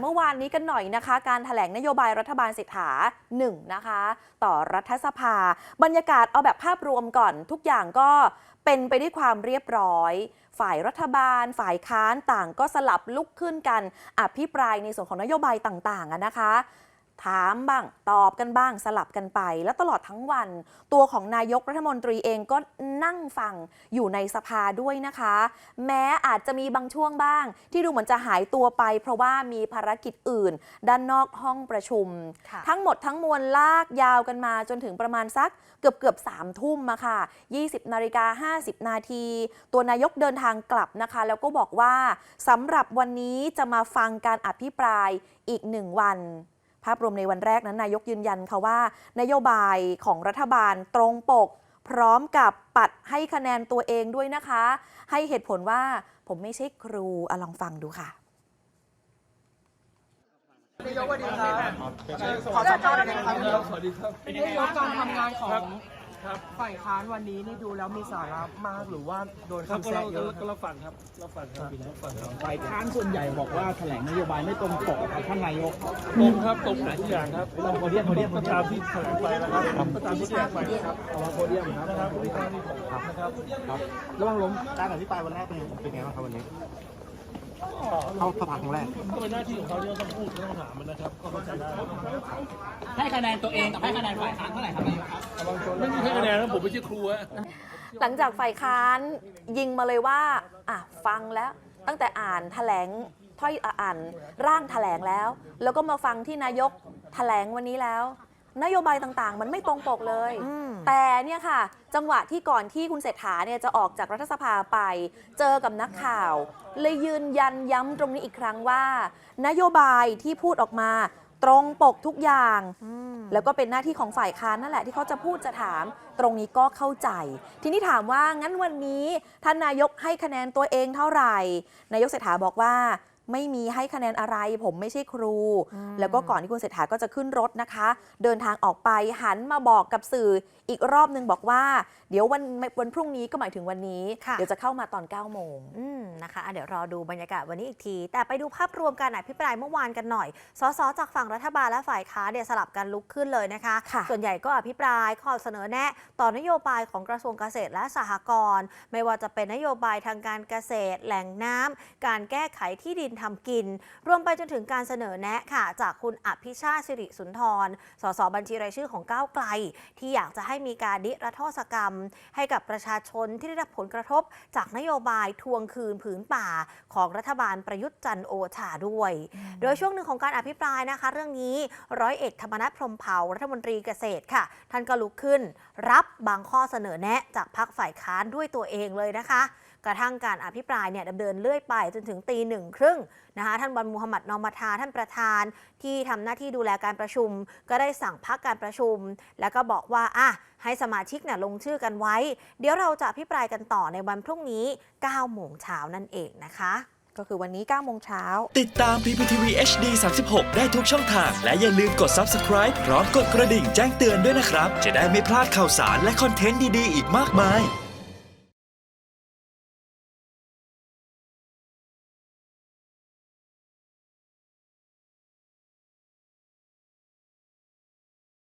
เมื่อวานนี้กันหน่อยนะคะ การถแถลงนโยบายรัฐบาลเศรษฐา1นะคะ ต่อรัฐสภา บรรยากาศเอาแบบภาพรวมก่อน ทุกอย่างก็เป็นไปด้วยความเรียบร้อย ฝ่ายรัฐบาล ฝ่ายค้านต่างก็สลับลุกขึ้นกัน อภิปรายในส่วนของนโยบายต่างๆนะคะ ถามบ้างตอบกันบ้างสลับกันไป แล้วตลอดทั้งวัน ตัวของนายกรัฐมนตรีเองก็นั่งฟังอยู่ในสภาด้วยนะคะ แม้อาจจะมีบางช่วงบ้าง ที่ดูเหมือนจะหายตัวไป เพราะว่ามีภารกิจอื่น ด้านนอกห้องประชุมค่ะทั้งหมดทั้งมวลลากยาวกันมาจนถึงประมาณสักเกือบเกือบสามทุ่มอะค่ะ 20นาฬิกา50 นาที ตัวนายกเดินทางกลับนะคะ แล้วก็บอกว่าสำหรับวันนี้จะมาฟังการอภิปรายอีกหนึ่งวัน ภาพรวมในวันแรกนั้นนายกยืนยันค่ะว่า นโยบายของรัฐบาลตรงปก พร้อมกับปัดให้คะแนนตัวเองด้วยนะคะ ให้เหตุผลว่าผมไม่ใช่ครูอลองฟังดูค่ะนายกสวัสดีครับขอสัมภาษณ์หน่อยนะครับสวัสดีครับนายกการทำงานของ ครับ ฝ่ายค้านวันนี้นี่ดูแล้วมีสาระมากหรือว่าโดนครับคำก็แซะเราเยอะก็รับฟังครับรับฟังครับรับฟังครับฝ่ายค้านส่วนใหญ่บอกว่าแถลงนโยบายไม่ตรงปกกับท่านนายก ตรงครับตรงหลายอย่างครับเราโพเดียมโพเดียม ก็ตามที่แถลงไปนะครับก็ตามที่แถลงไปครับเอามาโพเดียมครับนะครับที่ตามที่ผมนะครับ ครับระหว่างล้มการอภิปรายวันแรกเป็นเป็นไงบ้างครับวันนี้ เข้าสภาครั้งแรกก็เป็นหน้าที่ของเขาที่เขาต้องพูดต้องถามมันนะครับก็เข้าใจได้ให้คะแนนตัวเองกับให้คะแนนฝ่ายค้านเท่าไหร่ครับนายกครับไม่มีให้คะแนนนะผมไม่ใช่ครูอะหลังจากฝ่ายค้านยิงมาเลยว่าอะฟังแล้วตั้งแต่อ่านแถลงถ้อยอ่านร่างแถลงแล้ว แล้วก็มาฟังที่นายกแถลงวันนี้แล้ว นโยบายต่างๆ มันไม่ตรงปกเลย แต่เนี่ยค่ะ จังหวะที่ก่อนที่คุณเศรษฐาเนี่ยจะออกจากรัฐสภาไป เจอกับนักข่าว เลยยืนยันย้ำตรงนี้อีกครั้งว่า นโยบายที่พูดออกมาตรงปกทุกอย่าง แล้วก็เป็นหน้าที่ของฝ่ายค้านนั่นแหละที่เขาจะพูดจะถาม ตรงนี้ก็เข้าใจ ทีนี้ถามว่างั้นวันนี้ท่านนายกให้คะแนนตัวเองเท่าไหร่ นายกเศรษฐาบอกว่า ไม่มีให้คะแนนอะไร ผมไม่ใช่ครู แล้วก็ก่อนที่คุณเศรษฐาก็จะขึ้นรถนะคะ เดินทางออกไปหันมาบอกกับสื่ออีกรอบนึงบอกว่า เดี๋ยววันวันพรุ่งนี้ก็หมายถึงวันนี้ค่ะเดี๋ยวจะเข้ามาตอน9โมงอืมนะคะอะเดี๋ยวรอดูบรรยากาศวันนี้อีกที แต่ไปดูภาพรวมการอภิปรายเมื่อวานกันหน่อยสสจากฝั่งรัฐบาลและฝ่ายค้านเนี่ยสลับกันลุกขึ้นเลยนะคะค่ะส่วนใหญ่ก็อภิปรายข้อเสนอแนะต่อนโยบายของกระทรวงเกษตรและสหกรณ์ไม่ว่าจะเป็นนโยบายทางการเกษตร แหล่งน้ำการแก้ไขที่ดินทำกิน รวมไปจนถึงการเสนอแนะค่ะ จากคุณอภิชาติสิริสุนทร สสบัญชีรายชื่อของก้าวไกล ที่อยากจะให้มีการดิรัฐศกรรม ให้กับประชาชนที่ได้รับผลกระทบ จากนโยบายทวงคืนผืนป่าของรัฐบาลประยุทธ์จันทร์โอชาด้วย โดยช่วงหนึ่งของการอภิปรายนะคะ เรื่องนี้ร้อยเอกธรรมนัฐพรหมเผ่ารัฐมนตรีเกษตรค่ะ ท่านก็ลุกขึ้น รับบางข้อเสนอแนะจากพรรคฝ่ายค้านด้วยตัวเองเลยนะคะ กระทั่งการอภิปรายเนี่ยดำเนินเลื่อยไปจนถึงตีหนึ่งครึ่งนะคะท่านวันมูฮัมหมัดนอมทาท่านประธานที่ทำหน้าที่ดูแลการประชุม ก็ได้สั่งพักการประชุม แล้วก็บอกว่าอะให้สมาชิกเนี่ยลงชื่อกันไว้ เดี๋ยวเราจะอภิปรายกันต่อในวันพรุ่งนี้9โมงเช้านั่นเองนะคะ ก็คือวันนี้9โมงเช้า ติดตาม PPTV HD 36 ได้ทุกช่องทาง และอย่าลืมกด Subscribe พร้อมกดกระดิ่งแจ้งเตือนด้วยนะครับ จะได้ไม่พลาดข่าวสารและคอนเทนต์ดี ๆ อีกมากมาย